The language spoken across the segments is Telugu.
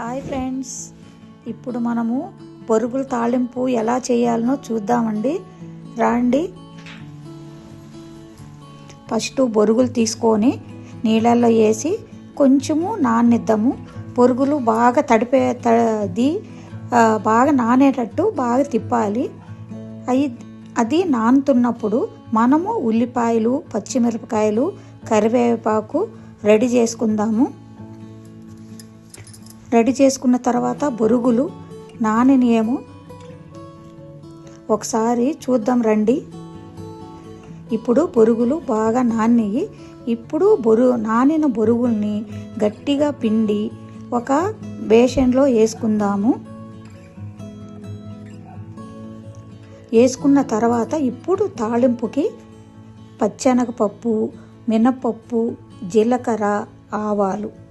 Hi friends. ఇప్పుడు మనము బొరుగుల తాళింపు ఎలా చేయాలనో చూద్దామండి. రాండి. ఫస్ట్ బొరుగులు తీసుకొని నీళ్ళల్లో వేసి కొంచెము నానిద్దాము బొరుగులు బాగా తడిపే తది బాగా నానేటట్టు బాగా తిప్పాలి. అయి అది నానుతున్నప్పుడు మనము ఉల్లిపాయలు పచ్చిమిరపకాయలు కరివేపాకు రెడీ చేసుకుందాము. రెడీ చేసుకున్న తర్వాత బొరుగులు నానినేమో ఒకసారి చూద్దాం రండి. ఇప్పుడు బొరుగులు బాగా నాని ఇప్పుడు బొరు నానిన బొరుగుల్ని గట్టిగా పిండి ఒక బేషన్లో వేసుకుందాము. వేసుకున్న తర్వాత ఇప్పుడు తాళింపుకి పచ్చెనగపప్పు మినపప్పు జీలకర్ర ఆవాలు.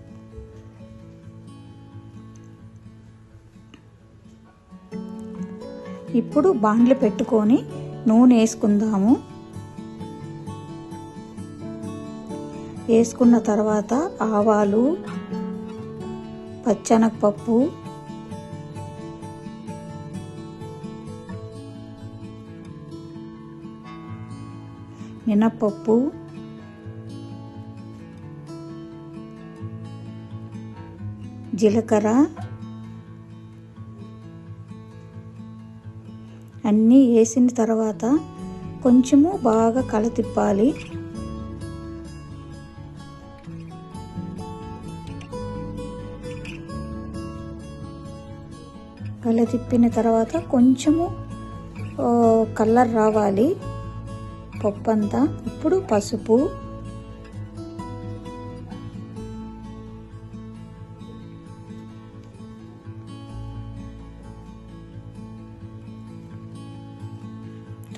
ఇప్పుడు బాండ్లు పెట్టుకొని నూనె వేసుకుందాము. వేసుకున్న తర్వాత ఆవాలు పచ్చెనగపప్పు మినప్పప్పు జీలకర్ర అన్నీ వేసిన తర్వాత కొంచెము బాగా కలతిప్పాలి కల తిప్పిన తర్వాత కొంచెము కలర్ రావాలి. పప్పు అంతా ఇప్పుడు పసుపు.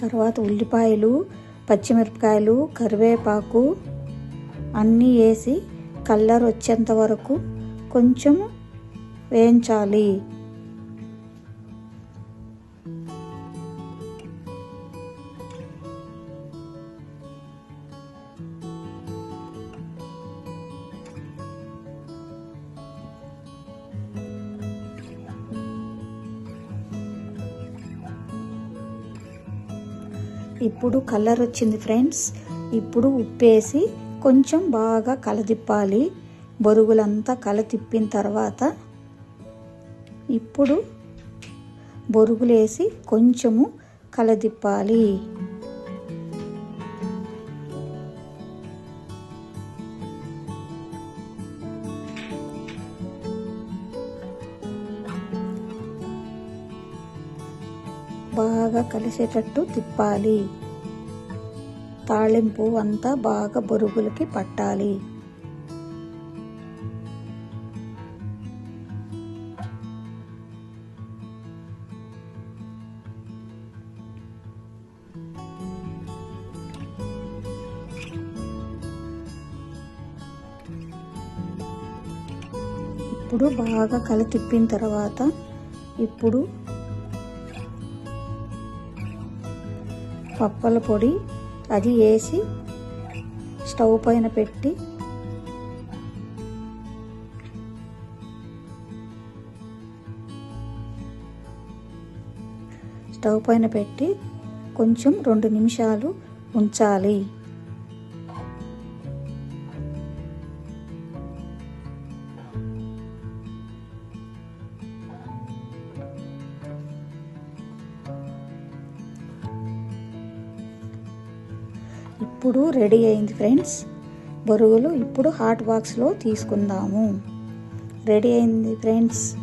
తర్వాత ఉల్లిపాయలు పచ్చిమిరపకాయలు కరివేపాకు అన్నీ వేసి కలర్ వచ్చేంత వరకు కొంచెం వేయించాలి. ఇప్పుడు కలర్ వచ్చింది ఫ్రెండ్స్. ఇప్పుడు ఉప్పేసి కొంచెం బాగా కలదిప్పాలి. బొరుగులంతా కలతిప్పిన తర్వాత ఇప్పుడు బొరుగులేసి కొంచెము కలదిప్పాలి. బాగా కలిసేటట్టు తిప్పాలి. తాళింపు అంతా బాగా బొరుగులకి పట్టాలి. ఇప్పుడు బాగా కలి తిప్పిన తర్వాత ఇప్పుడు పప్పల పొడి అది వేసి స్టవ్ పైన పెట్టి స్టవ్ పైన పెట్టి కొంచెం రెండు నిమిషాలు ఉంచాలి. ఇప్పుడు రెడీ అయింది ఫ్రెండ్స్. బొరుగులు ఇప్పుడు హాట్ బాక్స్లో తీసుకుందాము. రెడీ అయింది friends.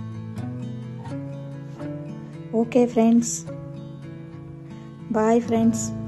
Okay friends. Bye friends.